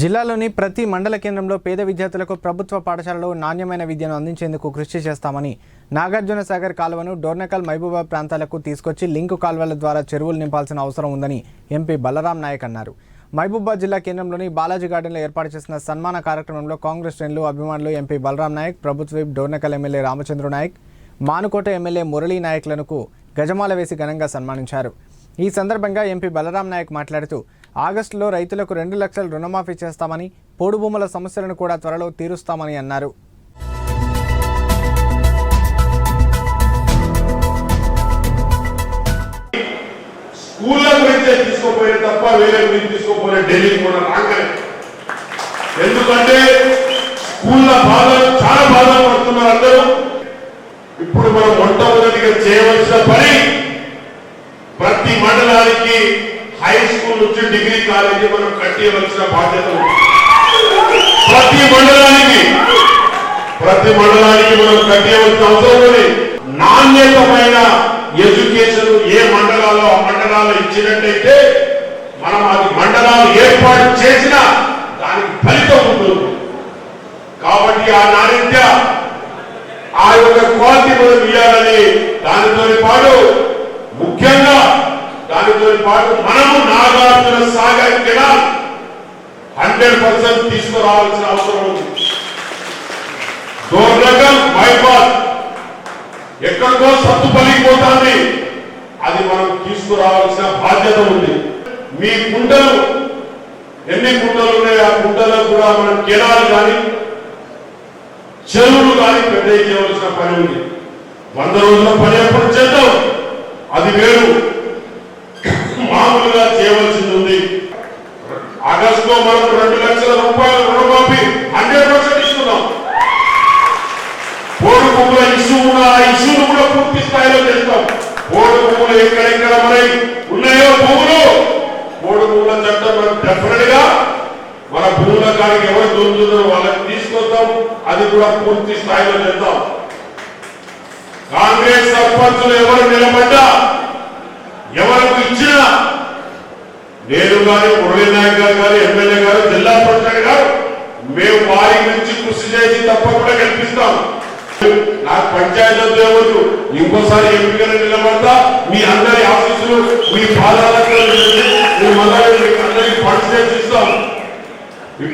జిల్లాలోని ప్రతి మండల కేంద్రంలో పేద విద్యార్థులకు ప్రభుత్వ పాఠశాలలో నాణ్యమైన విద్యను అందించేందుకు కృషి చేస్తామని నాగార్జున సాగర్ కాలువను డోర్నకల్ మహబూబా ప్రాంతాలకు తీసుకొచ్చి లింకు కాల్వల ద్వారా చెరువులు నింపాల్సిన అవసరం ఉందని ఎంపీ బలరాం నాయక్ అన్నారు. మహబూబాద్ జిల్లా కేంద్రంలోని బాలాజీ గార్డెన్లో ఏర్పాటు చేసిన సన్మాన కార్యక్రమంలో కాంగ్రెస్ శ్రేణులు అభిమానులు ఎంపీ బలరాం నాయక్ ప్రభుత్వ డోర్నకల్ ఎమ్మెల్యే రామచంద్ర నాయక్ మానుకోట ఎమ్మెల్యే మురళీ నాయక్లను గజమాల వేసి ఘనంగా సన్మానించారు. ఈ సందర్భంగా ఎంపీ బలరాం నాయక్ మాట్లాడుతూ ఆగస్టులో రైతులకు రెండు లక్షల రుణమాఫీ చేస్తామని పోడు భూముల సమస్యలను కూడా త్వరలో తీరుస్తామని అన్నారు. స్కూళ్ళ గురించే తీసుకోపోయే తప్ప వేరే గురించి తీసుకోపోయే ఢిల్లీ కూడా రాగానే ఎందుకంటే స్కూళ్ళ బాధలు చాలా బాధలు పడుతున్నారు అందరూ. ఇప్పుడు మనం మొట్టమొదటిగా చేయవలసిన పని ప్రతి మండలానికి స్కూల్ నుంచి డిగ్రీ కాలేజీ మనం కట్టివలసిన బాధ్యత ప్రతి మండలానికి ప్రతి మండలానికి మనం కట్టేయవలసిన అవసరం ఉంది. నాణ్యతమైన ఎడ్యుకేషన్ ఏ మండలాల్లో ఆ మండలాల్లో ఇచ్చినట్టయితే మనం అది మండలాలు ఏర్పాటు చేసినా దానికి ఫలితం ఉంటుంది. కాబట్టి ఆ నాణ్యత ఆ యొక్క క్వాలిటీ మనం ఇవ్వాలని దానితో పాటు దానితో పాటు మనము Nagarjuna Sagar canal hundred percent తీసుకురావాల్సిన అవసరం ఉంది. దోర్నగల్ మైబాద్ ఎక్కడికో సత్తు పలిగిపోతుంది అది మనం తీసుకురావాల్సిన బాధ్యత ఉంది. మీ కుంటలు ఎన్ని కుంటలు ఉన్నాయి? ఆ కుంటలకు కూడా మనం కెనాలు కానీ చెరువులు కానీ పెద్ద చేయవలసిన పని ఉంది. వంద రోజుల పని ఎప్పుడు చేద్దాం. అది వేరు. ఆగస్టులో మనం రెండు లక్షల రూపాయలు రుణమాఫీ హండ్రెడ్ పర్సెంట్ ఇస్తున్నాం. పోడు భూముల ఇష్యూ ఉన్న ఆ ఇష్యూను కూడా పూర్తి స్థాయిలో చేస్తాం. పోడు భూములు ఎక్కడెక్కడ మనవి ఉన్నాయో భూములు పోడు భూముల చట్టం మనం డెఫినెట్గా మన భూముల కాడికి ఎవరు దొరుకుతుందో వాళ్ళకి తీసుకొస్తాం. అది కూడా పూర్తి స్థాయిలో చేద్దాం కాంగ్రెస్ సర్పంచులు ఎవరు నిలబడ్డా? ఎవరికి ఇచ్చినా నేను కానీ మురళీ నాయక్ గారు గారు ఎమ్మెల్యే గారు జిల్లా పరిషత్ గారు మేము వారి గురించి కృషి చేసి తప్పకుండా గెలిపిస్తాం నాకు పంచాయతీ వద్దు ఇంకోసారి ఎంపికలు నిలబడతా. మీ అందరి ఆఫీసులు మీ పాదాలకు మీ మొదలు అందరికి పార్టిసిపేట్ ఇస్తాం